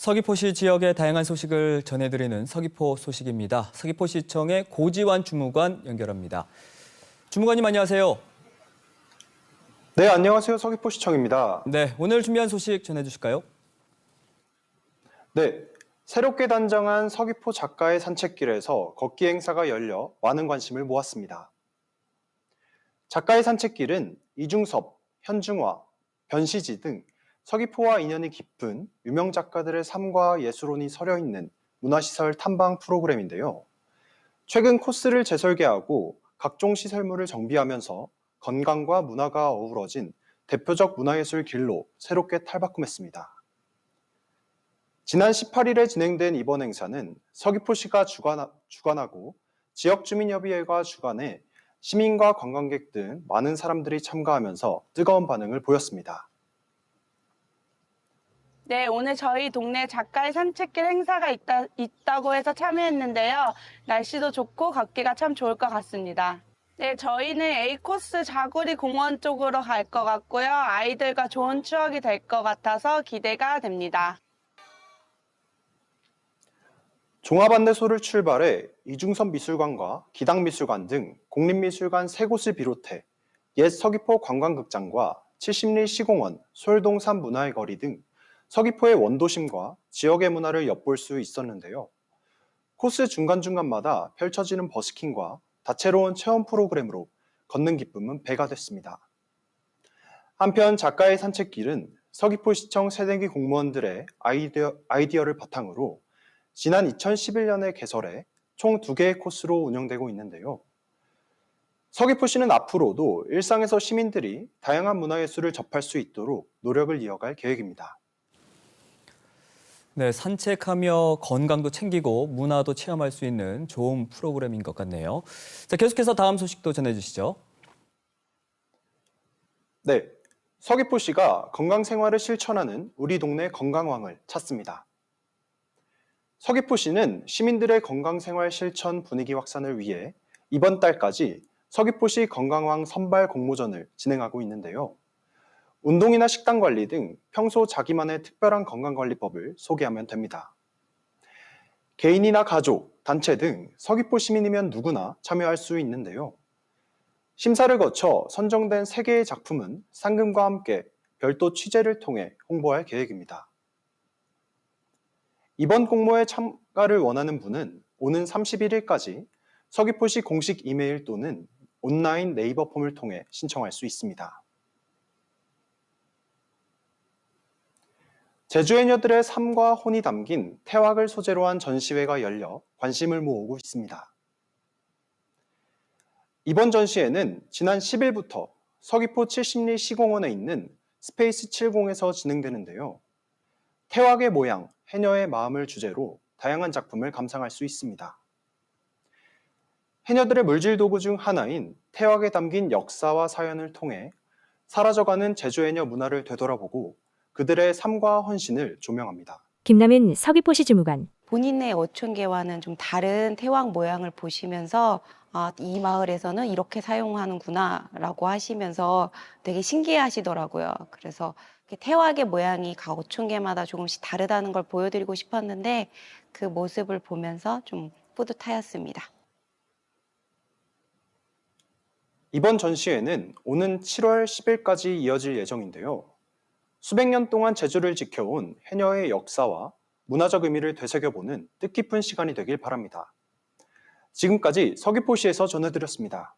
서귀포시 지역의 다양한 소식을 전해드리는 서귀포 소식입니다. 서귀포시청의 고지환 주무관 연결합니다. 주무관님 안녕하세요. 네, 안녕하세요. 서귀포시청입니다. 네, 오늘 준비한 소식 전해주실까요? 네, 새롭게 단장한 서귀포 작가의 산책길에서 걷기 행사가 열려 많은 관심을 모았습니다. 작가의 산책길은 이중섭, 현중화, 변시지 등 서귀포와 인연이 깊은 유명 작가들의 삶과 예술혼이 서려 있는 문화시설 탐방 프로그램인데요. 최근 코스를 재설계하고 각종 시설물을 정비하면서 건강과 문화가 어우러진 대표적 문화예술 길로 새롭게 탈바꿈했습니다. 지난 18일에 진행된 이번 행사는 서귀포시가 주관, 주관하고 지역주민협의회가 주관해 시민과 관광객 등 많은 사람들이 참가하면서 뜨거운 반응을 보였습니다. 네, 오늘 저희 동네 작가의 산책길 행사가 있다, 있다고 해서 참여했는데요. 날씨도 좋고 걷기가 참 좋을 것 같습니다. 네, 저희는 A코스 자구리 공원 쪽으로 갈 것 같고요. 아이들과 좋은 추억이 될 것 같아서 기대가 됩니다. 종합안내소를 출발해 이중선 미술관과 기당미술관 등 공립미술관 세 곳을 비롯해 옛 서귀포 관광극장과 70리 시공원, 솔동산 문화의 거리 등 서귀포의 원도심과 지역의 문화를 엿볼 수 있었는데요. 코스 중간중간마다 펼쳐지는 버스킹과 다채로운 체험 프로그램으로 걷는 기쁨은 배가 됐습니다. 한편 작가의 산책길은 서귀포시청 새내기 공무원들의 아이디어, 아이디어를 바탕으로 지난 2011년에 개설해 총 2개의 코스로 운영되고 있는데요. 서귀포시는 앞으로도 일상에서 시민들이 다양한 문화예술을 접할 수 있도록 노력을 이어갈 계획입니다. 네, 산책하며 건강도 챙기고 문화도 체험할 수 있는 좋은 프로그램인 것 같네요. 자, 계속해서 다음 소식도 전해주시죠. 네, 서귀포시가 건강 생활을 실천하는 우리 동네 건강왕을 찾습니다. 서귀포시는 시민들의 건강 생활 실천 분위기 확산을 위해 이번 달까지 서귀포시 건강왕 선발 공모전을 진행하고 있는데요. 운동이나 식단 관리 등 평소 자기만의 특별한 건강관리법을 소개하면 됩니다. 개인이나 가족, 단체 등 서귀포 시민이면 누구나 참여할 수 있는데요. 심사를 거쳐 선정된 3개의 작품은 상금과 함께 별도 취재를 통해 홍보할 계획입니다. 이번 공모에 참가를 원하는 분은 오는 31일까지 서귀포시 공식 이메일 또는 온라인 네이버 폼을 통해 신청할 수 있습니다. 제주해녀들의 삶과 혼이 담긴 태왁을 소재로 한 전시회가 열려 관심을 모으고 있습니다. 이번 전시회는 지난 10일부터 서귀포 70리 시공원에 있는 스페이스 70에서 진행되는데요. 태왁의 모양, 해녀의 마음을 주제로 다양한 작품을 감상할 수 있습니다. 해녀들의 물질 도구 중 하나인 태왁에 담긴 역사와 사연을 통해 사라져가는 제주해녀 문화를 되돌아보고 그들의 삶과 헌신을 조명합니다. 김남은 서귀포시 주무관. 본인의 어촌계와는 좀 다른 태왕 모양을 보시면서 아, 이 마을에서는 이렇게 사용하는구나라고 하시면서 되게 신기해하시더라고요. 그래서 태왁의 모양이 각 어촌계마다 조금씩 다르다는 걸 보여드리고 싶었는데 그 모습을 보면서 좀 뿌듯하였습니다. 이번 전시회는 오는 7월 10일까지 이어질 예정인데요. 수백 년 동안 제주를 지켜온 해녀의 역사와 문화적 의미를 되새겨보는 뜻깊은 시간이 되길 바랍니다. 지금까지 서귀포시에서 전해드렸습니다.